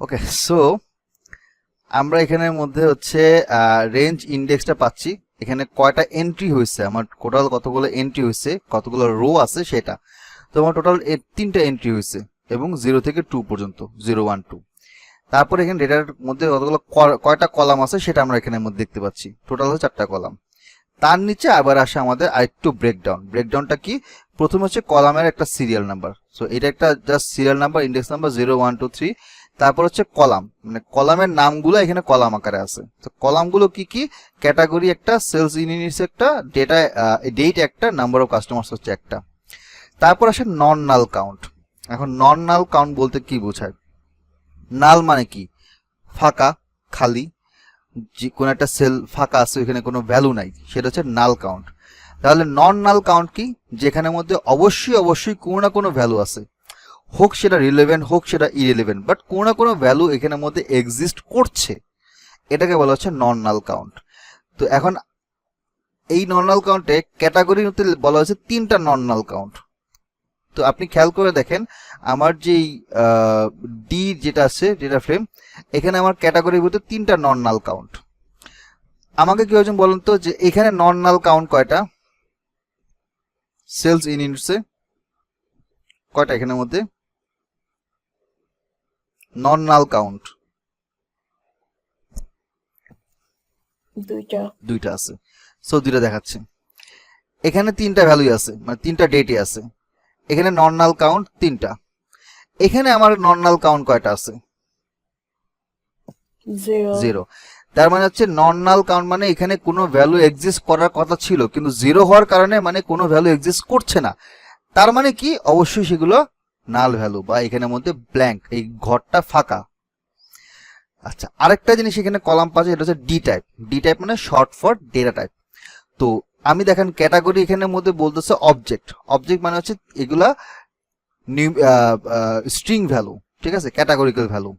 Okay so আমরা এখানের মধ্যে হচ্ছে রেঞ্জ ইন্ডেক্সটা পাচ্ছি। এখানে কয়টা এন্ট্রি হয়েছে? আমার টোটাল কতগুলো এন্ট্রি হয়েছে? কতগুলো রো আছে সেটা। তো আমার টোটাল তিনটা এন্ট্রি হয়েছে এবং জিরো থেকে টু পর্যন্ত জিরো ওয়ান টু তারপর এখানে ডেটার মধ্যে কতগুলো কয়টা কলাম আছে সেটা আমরা এখানের মধ্যে দেখতে পাচ্ছি। টোটাল হচ্ছে চারটা কলাম তার নিচে আবার আসে আমাদের আরেকটু ব্রেকডাউন ব্রেকডাউনটা কি? প্রথম হচ্ছে কলামের একটা সিরিয়াল নাম্বার সো এটা একটা just serial number index number zero one two three তারপর হচ্ছে কলাম। মানে কলামের নামগুলো এখানে কলাম আকারে আছে। তো কলামগুলো কি কি? ক্যাটাগরি একটা, সেলস ইউনিটস একটা, ডেটা ডেট একটা, নাম্বার অফ কাস্টমার্স হচ্ছে একটা। তারপর আসে নন নাল কাউন্ট। এখন নন নাল কাউন্ট বলতে কি বোঝায়? নাল মানে কি? ফাঁকা, খালি, যে কোনো একটা সেল ফাঁকা আছে, ওইখানে কোনো ভ্যালু নাই, সেটা হচ্ছে নাল কাউন্ট। তাহলে নন নাল কাউন্ট কি? যেখানের মধ্যে অবশ্যই অবশ্যই কোনো না কোনো ভ্যালু আছে। হোক সেটা রিলেভেন্ট হোক সেটা ইরিলেভেন্ট বাট কোনো না কোনো ভ্যালু এখানের মধ্যে এক্সিস্ট করছে। এটাকে বলা হচ্ছে নন নাল কাউন্ট তো এখন এই নন নাল কাউন্টে ক্যাটাগরির মধ্যে বলা হয়েছে তিনটা নন নাল কাউন্ট তো আপনি খেয়াল করে দেখেন, আমার যেই ডি যেটা আছে ডেটা ফ্রেম এখানে আমার ক্যাটাগরির মধ্যে তিনটা নন নাল কাউন্ট আমাকে কেউ একজন বলুন তো, যে এখানে নন নাল কাউন্ট কয়টা? সেলস ইন ইউনিটসে কয়টা এখানের মধ্যে? নন নাল কাউন্ট দুইটা। দুইটা আছে। সো দুইটা দেখাচ্ছে। এখানে তিনটা ভ্যালুই আছে মানে তিনটা ডেটই আছে। এখানে নন নাল কাউন্ট তিনটা। এখানে আমার নন নাল কাউন্ট কয়টা আছে? জিরো জিরো তার মানে হচ্ছে নন নাল কাউন্ট মানে এখানে কোনো ভ্যালু এক্সিস্ট করার কথা ছিল কিন্তু জিরো হওয়ার কারণে মানে কোনো ভ্যালু এক্সিস্ট করছে না। তার মানে কি? অবশ্যই সেগুলো নাল ভ্যালু বা এখানের মধ্যে ব্ল্যাঙ্ক এই ঘরটা ফাঁকা। আচ্ছা আরেকটা জিনিস এখানে কলাম পাচ্ছে এটা হচ্ছে ডি টাইপ ডি টাইপ মানে শর্ট ফর ডেটা টাইপ তো আমি দেখেন ক্যাটাগরি এখানের মধ্যে বলতেছে অবজেক্ট অবজেক্ট মানে হচ্ছে এগুলা স্ট্রিং ভ্যালু ঠিক আছে? ক্যাটাগরিক্যাল ভ্যালু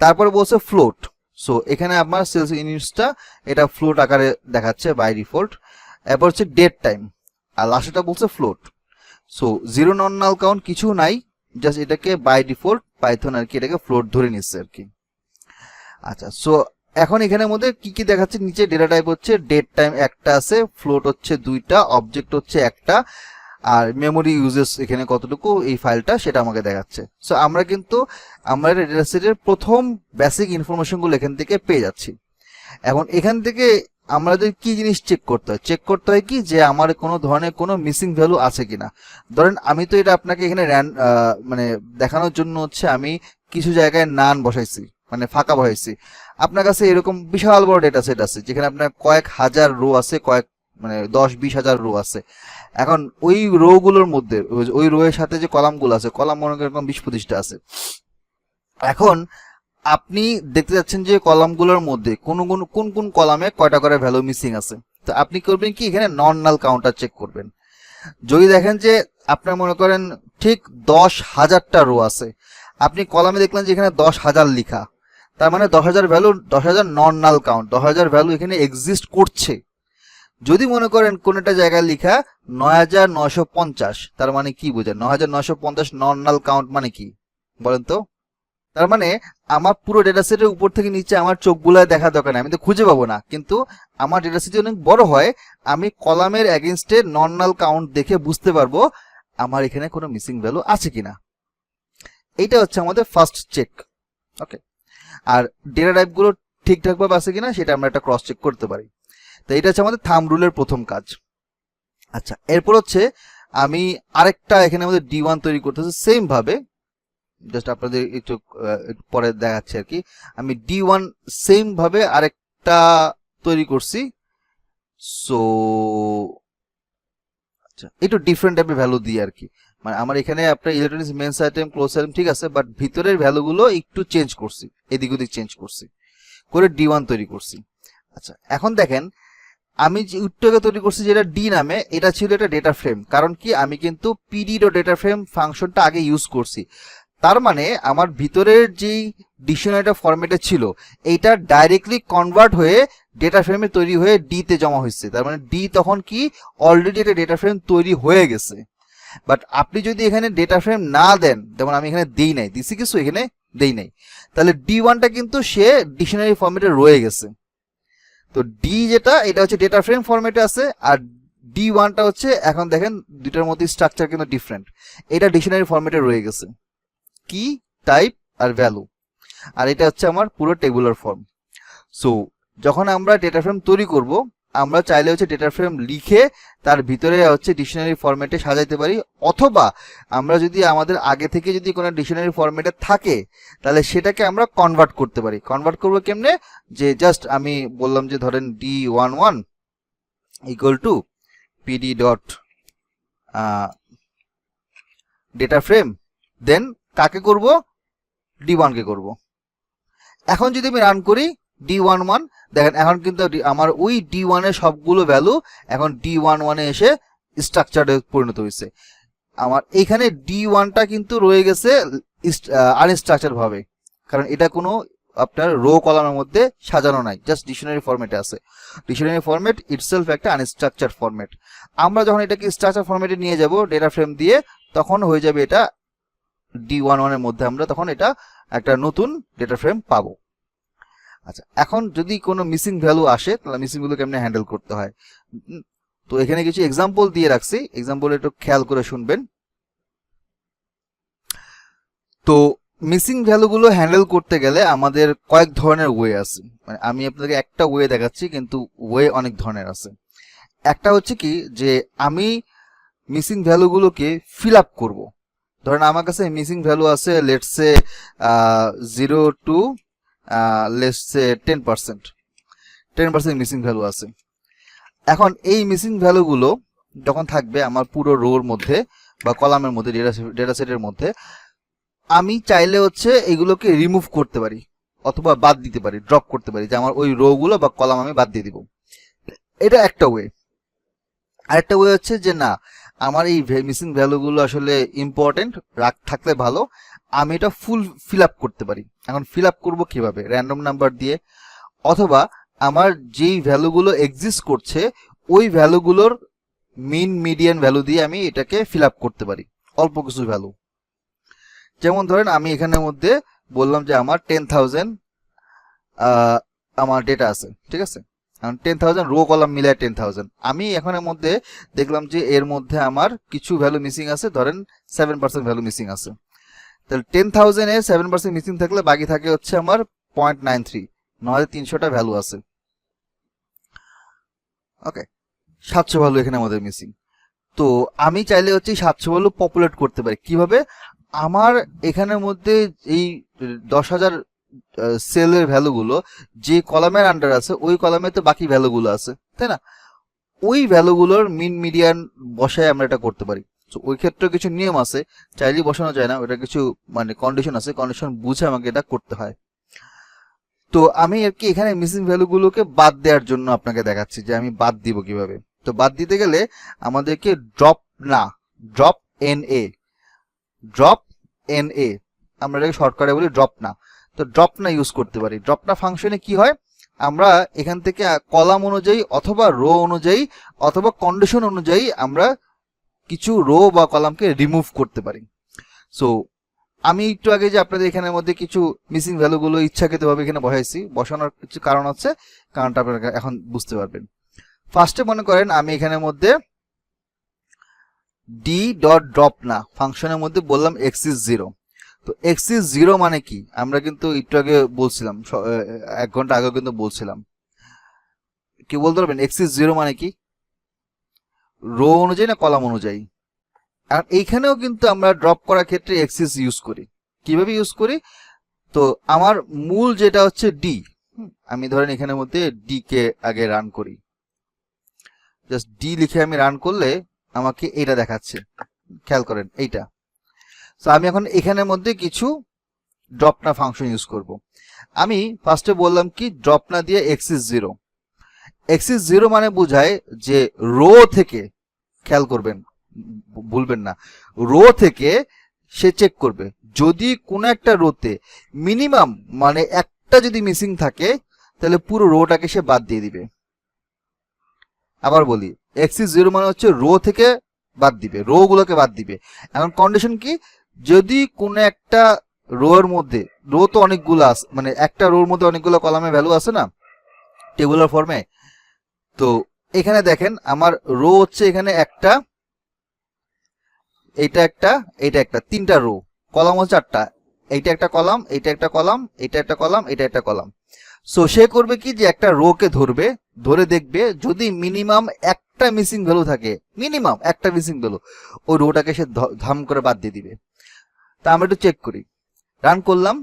তারপরে বলছে ফ্লোট সো এখানে আপনার সেলস ইউনিটসটা এটা ফ্লোট আকারে দেখাচ্ছে বাই ডিফল্ট এরপর হচ্ছে ডেট টাইম আর লাস্টটা বলছে float so zero non null count কিছু নাই। জাস্ট এটাকে বাই ডিফল্ট পাইথন আর কি এটাকে ফ্লোট ধরে নিচ্ছে আর কি। আচ্ছা সো এখন এখানের মধ্যে কি কি দেখাচ্ছে? নিচে ডেটা টাইপ হচ্ছে ডেট টাইম একটা আছে ফ্লোট হচ্ছে দুইটা অবজেক্ট হচ্ছে একটা, আর মেমোরি ইউজেস এখানে কতটুকু এই ফাইলটা সেটা আমাকে দেখাচ্ছে। সো আমরা কিন্তু আমরা ডেটা সেটের প্রথম বেসিক ইনফরমেশনগুলো এখান থেকে পেয়ে যাচ্ছি। এখন এখান থেকে আমাদের কি জিনিস চেক করতে হয়? চেক করতে হয় কি যে আমার কোনো ধরনের কোনো মিসিং ভ্যালু আছে কিনা? ধরেন আমি তো এটা আপনাকে এখানে মানে দেখানোর জন্য হচ্ছে আমি কিছু জায়গায় নান বসাইছি মানে ফাঁকা বসাইছি। আপনার কাছে এরকম বিশাল বড় ডেটা সেট আছে, যেখানে আপনার কয়েক হাজার রো আছে, কয়েক মানে দশ, বিশ হাজার রো আছে। এখন ওই রো গুলোর মধ্যে, ওই- রো এর সাথে যে কলামগুলো আছে কলাম মনে করেন পঁচিশটা আছে। এখন আপনি দেখতে যাচ্ছেন যে কলামগুলোর মধ্যে কোন কোন কোন কলামে কয়টা করে ভ্যালু মিসিং আছে। তো আপনি করবেন কি, এখানে নন নাল কাউন্টার চেক করবেন। যদি দেখেন যে আপনার মনে করেন ঠিক দশ হাজারটা রো আছে, আপনি কলামে দেখলেন যে এখানে দশ হাজার লিখা। তার মানে দশ হাজার ভ্যালু দশ হাজার নন নাল কাউন্ট দশ হাজার ভ্যালু এখানে এক্সিস্ট করছে। যদি মনে করেন কোন একটা জায়গায় লিখা নয় হাজার নয়শো পঞ্চাশ, তার মানে কি বোঝেন নয় হাজার নয়শো পঞ্চাশ নন নাল কাউন্ট মানে কি? বলেন তো। তার মানে আমার পুরো ডেটা সেটের উপর থেকে নিচে আমার চোখ বুলায় দেখা দরকার নেই, আমি তো খুঁজে পাবো না। কিন্তু আমার ডেটা সেট অনেক বড় হয়, আমি কলামের অ্যাগেনস্টে নর্মাল কাউন্ট দেখে বুঝতে পারব আমার এখানে কোনো মিসিং ভ্যালু আছে কিনা। এইটা হচ্ছে আমাদের ফার্স্ট চেক ওকে আর ডেটা টাইপগুলো ঠিকঠাকভাবে আছে কিনা সেটা আমরা একটা ক্রস চেক করতে পারি। তো এটা হচ্ছে আমাদের থাম রুলের প্রথম কাজ। আচ্ছা এরপর হচ্ছে আমি আরেকটা এখানে আমাদের ডি ওয়ান তৈরি করতেছি সেম ভাবে জাস্ট আপনাদের একটু পরে দেখাচ্ছি আর কি। আমি ডি ওয়ান সেম ভাবে আরেকটা তৈরি করছি। সো আচ্ছা একটু ডিফারেন্ট টাইপের ভ্যালু দিই আর কি। মানে আমার এখানে আপনার electronics men's item clothes item ঠিক আছে বাট ভিতরের ভ্যালুগুলো একটু চেঞ্জ করছি, এদিক ওদিক চেঞ্জ করছি, করে ডি ওয়ান তৈরি করছি। আচ্ছা এখন দেখেন, আমি যে উত্তরকে তৈরি করছি যেটা ডি নামে, এটা ছিল একটা ডেটা ফ্রেম কারণ কি, আমি কিন্তু পিডি ডেটা ফ্রেম ফাংশনটা আগে ইউজ করছি। তার মানে আমার ভিতরের যেই ডিকশনারিটা ফরম্যাটে ছিল, এইটা ডাইরেক্টলি কনভার্ট হয়ে ডেটা ফ্রেমে তৈরি হয়ে ডি তে জমা হয়েছে। তার মানে ডি তখন কি? অলরেডি একটা ডেটা ফ্রেম তৈরি হয়ে গেছে। বাট আপনি যদি এখানে ডেটা ফ্রেম না দেন, যেমন আমি এখানে দেই নাই, দিছি কিছু, এখানে দেই নাই, তাহলে ডি ওয়ানটা কিন্তু সে ডিকশনারি ফরম্যাটে রয়ে গেছে। তো ডি যেটা, এটা হচ্ছে ডেটা ফ্রেম ফরম্যাটে আছে, আর ডি ওয়ানটা হচ্ছে, এখন দেখেন দুটার মধ্যে স্ট্রাকচার কিন্তু ডিফারেন্ট এটা ডিকশনারি ফরম্যাটে রয়ে গেছে। কি টাইপ আর ভ্যালু আর এটা হচ্ছে আমার পুরো টেবুলার ফর্ম সো যখন আমরা ডেটা ফ্রেম তৈরি করব, আমরা চাইলে হচ্ছে ডেটা ফ্রেম লিখে তার ভিতরে হচ্ছে ডিকশনারি ফরম্যাটে সাজাইতে পারি। অথবা আমরা যদি আমাদের আগে থেকে যদি কোনো ডিকশনারি ফরম্যাটে থাকে, তাহলে সেটাকে আমরা কনভার্ট করতে পারি। কনভার্ট করব কেমনে? যে জাস্ট আমি বললাম যে ধরেন D one one equal to PD dot data frame then কাকে করব? ডি ওয়ানকে করব। এখন যদি আমি রান করি ডি ওয়ান ওয়ান দেখেন এখন কিন্তু আমার ওই ডি ওয়ানের সবগুলো ভ্যালু এখন ডি ওয়ান ওয়ানে এসে স্ট্রাকচারে পরিণত হয়েছে। আমার এখানে ডি ওয়ানটা কিন্তু রয়ে গেছে আনস্ট্রাকচার ভাবে। কারণ এটা কোনো আপনার রো কলামের মধ্যে সাজানো নাই জাস্ট ডিকশনারি ফরম্যাটে আছে। ডিকশনারি ফরম্যাট ইটসেলফ একটা আনস্ট্রাকচার ফরম্যাট আমরা যখন এটাকে স্ট্রাকচার ফরম্যাটে নিয়ে যাব ডেটা ফ্রেম দিয়ে, তখন হয়ে যাবে এটা ডি ওয়ান ওয়ানের মধ্যে আমরা তখন এটা একটা নতুন ডেটা ফ্রেম পাবো। আচ্ছা এখন যদি কোনো মিসিং ভ্যালু আসে, তাহলে মিসিং ভ্যালু কেমনে হ্যান্ডেল করতে হয়? তো এখানে কিছু এক্সাম্পল দিয়ে রাখছি। এক্সাম্পল একটু খেয়াল করে শুনবেন। তো মিসিং ভ্যালুগুলো হ্যান্ডেল করতে গেলে আমাদের কয়েক ধরনের ওয়ে আছে। মানে আমি আপনাদেরকে একটা ওয়ে দেখাচ্ছি, কিন্তু ওয়ে অনেক ধরনের আছে। একটা হচ্ছে কি, যে আমি মিসিং ভ্যালুগুলোকে ফিল আপ করব। ধরেন আমার কাছে মিসিং ভ্যালু আছে let's let's say zero two let's let's say ten percent ten percent missing value আছে। এখন এই মিসিং ভ্যালুগুলো যখন থাকবে আমার পুরো রোর মধ্যে বা কলামের মধ্যে ডেটা সেটের মধ্যে, আমি চাইলে হচ্ছে এগুলোকে রিমুভ করতে পারি অথবা বাদ দিতে পারি ড্রপ করতে পারি যে আমার ওই রোগুলো বা কলাম আমি বাদ দিয়ে দিব। এটা একটা ওয়ে আরেকটা ওয়ে হচ্ছে যে না আমার এই মিসিং ভ্যালুগুলো আসলে ইম্পর্টেন্ট রাখ, থাকলে ভালো। আমি এটা ফুল ফিল আপ করতে পারি। এখন ফিল আপ করব কীভাবে? র্যান্ডম নাম্বার দিয়ে। অথবা আমার যেই ভ্যালুগুলো এক্সিস্ট করছে, ওই ভ্যালুগুলোর মিন মিডিয়ান ভ্যালু দিয়ে আমি এটাকে ফিল আপ করতে পারি। অল্প কিছু ভ্যালু যেমন ধরেন আমি এখানের মধ্যে বললাম যে আমার টেন থাউজেন্ড আমার ডেটা আছে। ঠিক আছে? টেন থাউজেন্ড রো কলাম মিলে টেন থাউজেন্ড আমি এখনের মধ্যে দেখলাম যে এর মধ্যে আমার কিছু ভ্যালু মিসিং আছে, ধরেন সেভেন পার্সেন্ট ভ্যালু মিসিং আছে। তাহলে ten thousand seven percent missing থাকলে বাকি থাকে হচ্ছে আমার পয়েন্ট নাইন থ্রি নয় তিনশোটা ভ্যালু আছে। ওকে সাতশো ভ্যালু এখানে আমাদের মিসিং তো আমি চাইলে হচ্ছে সাতশো ভ্যালু পপুলেট করতে পারি। কীভাবে? আমার এখানের মধ্যে এই দশ হাজার সেলের ভ্যালুগুলো যে কলামের আন্ডার আছে, ওই কলামে তো বাকি ভ্যালুগুলো আছে, তাই না? ওই ভ্যালুগুলোর মিন মিডিয়ান বসায় আমরা এটা করতে পারি। তো ওই ক্ষেত্রে কিছু নিয়ম আছে, চাইলেই বসানো যায় না, ওটা কিছু মানে কন্ডিশন আছে কন্ডিশন বুঝে আমাকে এটা করতে হয়। তো আমি আর কি এখানে মিসিং ভ্যালুগুলোকে বাদ দেওয়ার জন্য আপনাকে দেখাচ্ছি, যে আমি বাদ দিব কীভাবে। তো বাদ দিতে গেলে আমাদেরকে ড্রপ না drop N A drop N A আমরা এটাকে শর্টকাটে বলি ড্রপ না। তো ড্রপ না ইউজ করতে পারি। ড্রপ না ফাংশনে কি হয়? আমরা এখান থেকে কলাম অনুযায়ী অথবা রো অনুযায়ী অথবা কন্ডিশন অনুযায়ী আমরা কিছু রো বা কলামকে রিমুভ করতে পারি। সো আমি একটু আগে যে আপনাদের এখানের মধ্যে কিছু মিসিং ভ্যালুগুলো ইচ্ছাকৃতভাবে এখানে বসাইছি, বসানোর কিছু কারণ আছে, কারণটা আপনারা এখন বুঝতে পারবেন। ফার্স্টে মনে করেন আমি এখানের মধ্যে ডি ডট ড্রপ না ফাংশনের মধ্যে বললাম এক্সিস জিরো তো এক্সিস জিরো মানে কি? আমরা কিন্তু একটু আগে বলছিলাম এক ঘণ্টা আগেও কিন্তু বলছিলাম। কি বলতে পারবেন? এক্স এক্সিস জিরো মানে কি? রো অনুযায়ী না কলাম অনুযায়ী? আর এইখানেও কিন্তু আমরা ড্রপ করার ক্ষেত্রে এক্সিস ইউজ করি। কীভাবে ইউজ করি? তো আমার মূল যেটা হচ্ছে ডি আমি ধরেন এখানের মধ্যে ডি কে আগে রান করি। জাস্ট ডি লিখে আমি রান করলে আমাকে এটা দেখাচ্ছে। খেয়াল করেন, এইটা। তো আমি এখন এখানের মধ্যে কিছু ড্রপনা ফাংশন ইউজ করব। আমি ফার্স্টে বললাম কি ড্রপ না দিয়ে এক্সিস জিরো এক্সিস জিরো মানে বোঝায় যে রো থেকে, খেয়াল করবেন, ভুলবেন না, রো থেকে সে চেক করবে। যদি কোনো একটা রোতে মিনিমাম মানে একটা যদি মিসিং থাকে, তাহলে পুরো রোটাকে সে বাদ দিয়ে দিবে। আবার বলি এক্সিস জিরো মানে হচ্ছে রো থেকে বাদ দিবে রো গুলোকে বাদ দিবে। এখন কন্ডিশন কি? যদি কোনো একটা রো এর মধ্যে রো তো অনেকগুলো আছে মানে একটা রোর মধ্যে অনেকগুলো কলামে ভ্যালু আছে না? টেবুলার ফর্মে তো এখানে দেখেন, আমার রো হচ্ছে এখানে একটা, এইটা একটা এইটা একটা, তিনটা রো কলাম হচ্ছে চারটা। এইটা একটা কলাম, এইটা একটা কলাম এটা একটা কলাম এটা একটা কলাম। সো সে করবে কি যে একটা রো কে ধরবে, ধরে দেখবে যদি মিনিমাম একটা মিসিং ভ্যালু থাকে মিনিমাম একটা মিসিং ভ্যালু ওই রোটাকে সে ধাম করে বাদ দিয়ে দিবে। তা আমরা একটু চেক করি। রান করলাম।